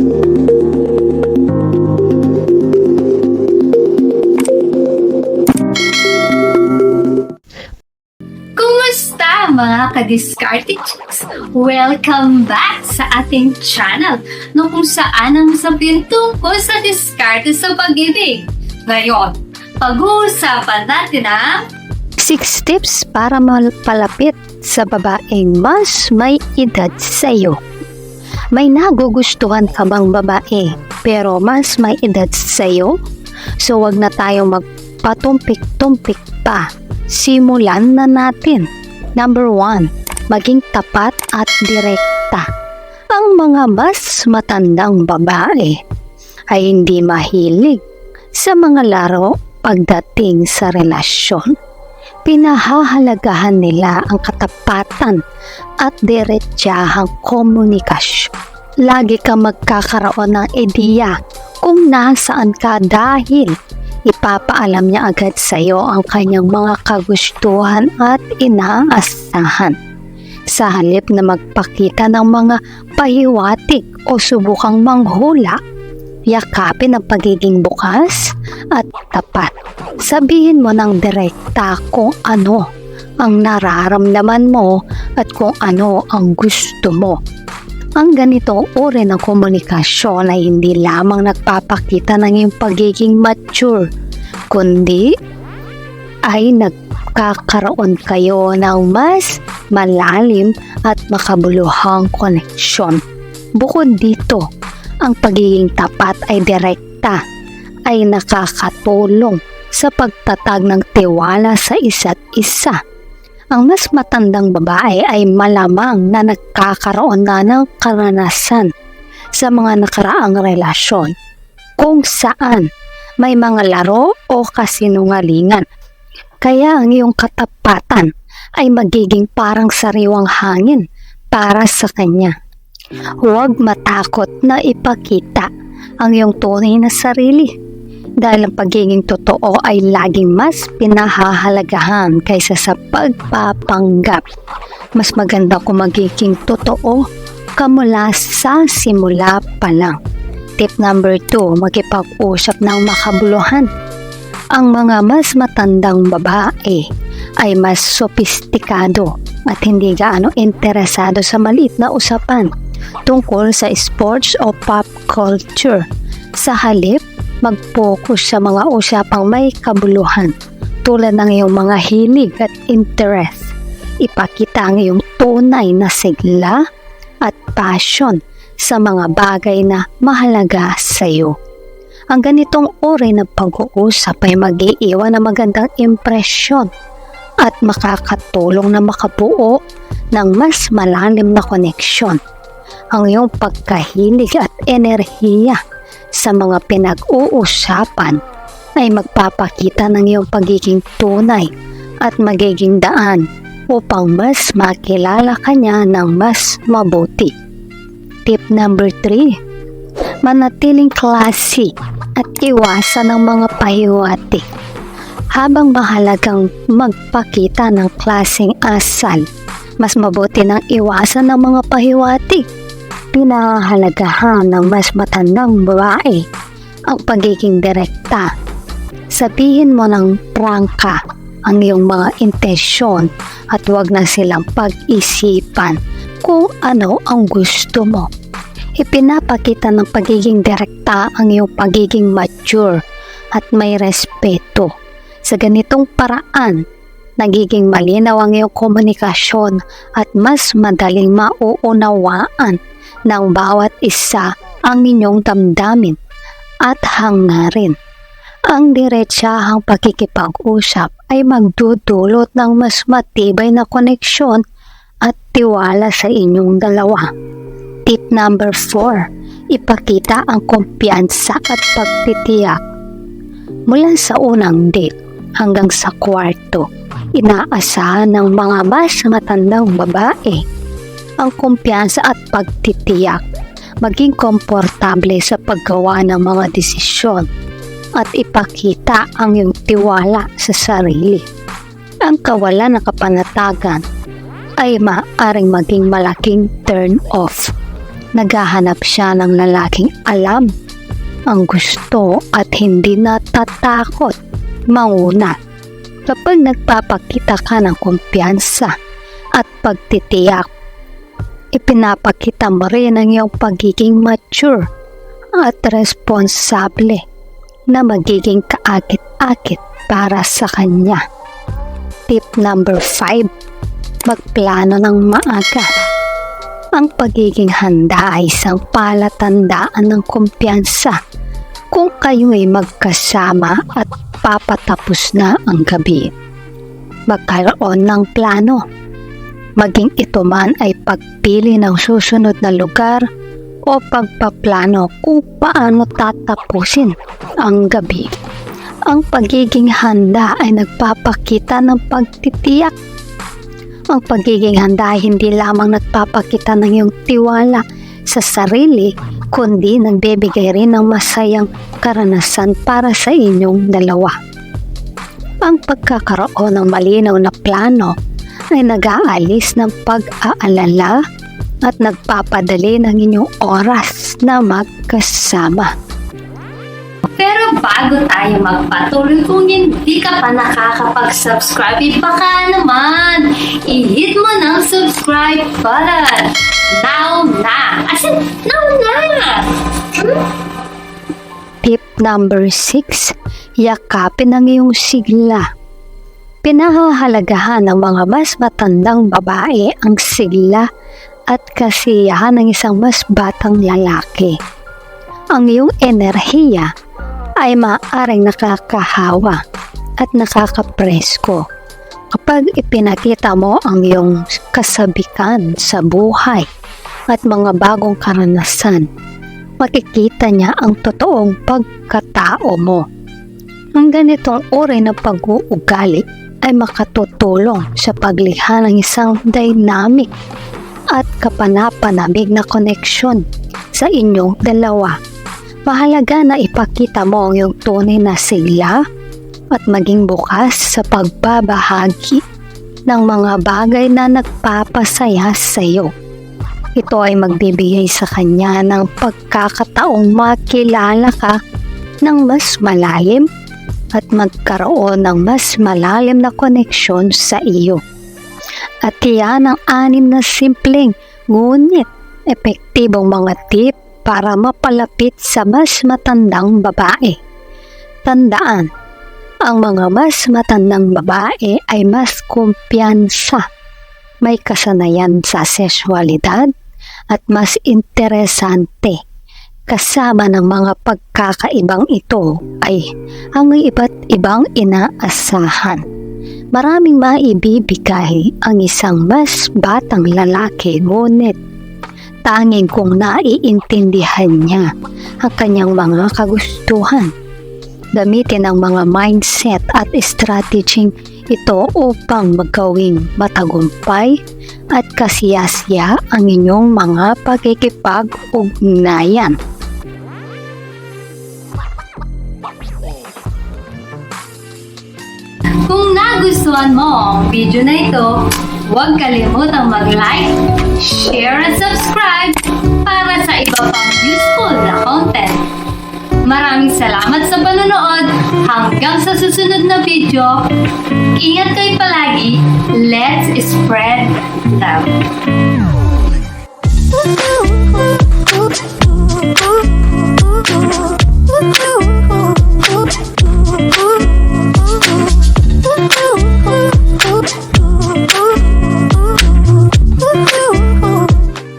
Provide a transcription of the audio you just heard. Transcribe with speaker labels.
Speaker 1: Kumusta mga ka-discarded chicks? Welcome back sa ating channel no kung saan ang sabihin tungkol sa diskarte sa pag-ibig. Ngayon, pag-uusapan natin ang
Speaker 2: 6 tips para malapalapit sa babaeng mas may edad sa iyo. May nagugustuhan ka bang babae pero mas may edad sa iyo? So wag na tayong magpatumpik-tumpik pa. Simulan na natin. Number 1. Maging tapat at direkta. Ang mga mas matandang babae ay hindi mahilig sa mga laro pagdating sa relasyon pinahahalagahan nila ang katapatan at diretsahang komunikasyon. Lagi ka magkakaroon ng ideya kung nasaan ka dahil ipapaalam niya agad sa iyo ang kanyang mga kagustuhan at inaasahan. Sa halip na magpakita ng mga pahiwatig o subukang manghula, yakapin ang pagiging bukas at tapat. Sabihin mo ng direkta kung ano ang nararamdaman mo at kung ano ang gusto mo. Ang ganitong uri ng komunikasyon ay hindi lamang nagpapakita ng iyong pagiging mature, kundi ay nagkakaroon kayo ng mas malalim at makabuluhang koneksyon. Bukod dito, ang pagiging tapat ay direkta ay nakakatulong sa pagtatag ng tiwala sa isa't isa. Ang mas matandang babae ay malamang na nagkakaroon na ng karanasan sa mga nakaraang relasyon kung saan may mga laro o kasinungalingan. Kaya ang iyong katapatan ay magiging parang sariwang hangin para sa kanya. Huwag matakot na ipakita ang iyong tunay na sarili dahil ang pagiging totoo ay laging mas pinahahalagahan kaysa sa pagpapanggap. Mas maganda kung magiging totoo ka sa simula pa lang. Tip number 2, makipag-usap ng makabuluhan. Ang mga mas matandang babae ay mas sopistikado at hindi gaano interesado sa maliit na usapan tungkol sa sports o pop culture. Sa halip, mag-focus sa mga usapang may kabuluhan tulad ng iyong mga hilig at interest. Ipakita ang iyong tunay na sigla at passion sa mga bagay na mahalaga sa iyo. Ang ganitong uri ng pag-uusap ay mag-iiwan ng magandang impresyon at makakatulong na makabuo ng mas malalim na koneksyon. Ang iyong pagkahilig at enerhiya sa mga pinag-uusapan ay magpapakita ng iyong pagiging tunay at magiging daan upang mas makilala ka niya ng mas mabuti. Tip number 3. Manatiling classy at iwasan ng mga pahiwati. Habang mahalagang magpakita ng klaseng asal, mas mabuti nang iwasan ng mga pahiwati pinahalagahan ng mas matandang babae ang pagiging direkta. Sabihin mo ng prangka ang iyong mga intensyon at huwag na silang pag-isipan kung ano ang gusto mo. Ipinapakita ng pagiging direkta ang iyong pagiging mature at may respeto. Sa ganitong paraan, nagiging malinaw ang iyong komunikasyon at mas madaling mauunawaan ng bawat isa ang inyong damdamin at hangarin. Ang diretsahang pakikipag-usap ay magdudulot ng mas matibay na koneksyon at tiwala sa inyong dalawa. Tip number 4. Ipakita ang kumpiyansa at pagtitiyak. Mula sa unang date hanggang sa kwarto, inaasahan ng mga mas matandang babae ang kumpiyansa at pagtitiyak, maging komportable sa paggawa ng mga desisyon at ipakita ang iyong tiwala sa sarili. Ang kawalan ng kapanatagan ay maaaring maging malaking turn off. Naghahanap siya ng lalaking alam ang gusto at hindi natatakot mauna. Kapag nagpapakita ka ng kumpiyansa at pagtitiyak, ipinapakita mo rin ang iyong pagiging mature at responsable na magiging kaakit-akit para sa kanya. Tip number 5. Magplano ng maaga. Ang pagiging handa ay isang palatandaan ng kumpiyansa kung kayo'y magkasama at papatapos na ang gabi. Magkaroon ng plano. Maging ito man ay pagpili ng susunod na lugar o pagpaplano kung paano tatapusin ang gabi. Ang pagiging handa ay nagpapakita ng pagtitiyak. Ang pagiging handa ay hindi lamang nagpapakita ng iyong tiwala sa sarili, kundi nagbibigay rin ng masayang karanasan para sa inyong dalawa. Ang pagkakaroon ng malinaw na plano ay nag-aalis ng pag-aalala at nagpapadali ng inyong oras na magkasama.
Speaker 1: Pero bago tayo magpatuloy, kung hindi ka pa nakakapag-subscribe, baka naman, i-hit mo ng subscribe button. Now na! As in, now na! Hmm?
Speaker 2: Tip number 6, yakapin ang iyong sigla. Pinahahalagahan ng mga mas matandang babae ang sigla at kasiyahan ng isang mas batang lalaki. Ang iyong enerhiya ay maaaring nakakahawa at nakakapresko kapag ipinakita mo ang iyong kasabikan sa buhay at mga bagong karanasan makikita niya ang totoong pagkatao mo. Ang ganitong uri ng pag-uugali ay makatutulong sa paglikha ng isang dynamic at kapanapanabig na koneksyon sa inyong dalawa. Mahalaga na ipakita mo ang iyong tunay na sigla at maging bukas sa pagbabahagi ng mga bagay na nagpapasaya sa iyo. Ito ay magbibigay sa kanya ng pagkakataong makilala ka ng mas malalim at magkaroon ng mas malalim na koneksyon sa iyo. At iyan ang anim na simpleng ngunit epektibong mga tip para mapalapit sa mas matandang babae. Tandaan, ang mga mas matandang babae ay mas kumpiyansa, may kasanayan sa sexualidad at mas interesante. Kasama ng mga pagkakaibang ito ay ang iba't ibang inaasahan. Maraming maibibigay ang isang mas batang lalaki ngunit tanging kung naiintindihan niya ang kanyang mga kagustuhan. Gamitin ang mga mindset at strategy ito upang magawing matagumpay at kasiyasya ang inyong mga pagkikipag-ugnayan.
Speaker 1: Kung nagustuhan mo ang video na ito, huwag kalimutang mag-like, share at subscribe para sa iba pang useful na content. Maraming salamat sa panonood. Hanggang sa susunod na video. Ingat kayo palagi. Let's spread love.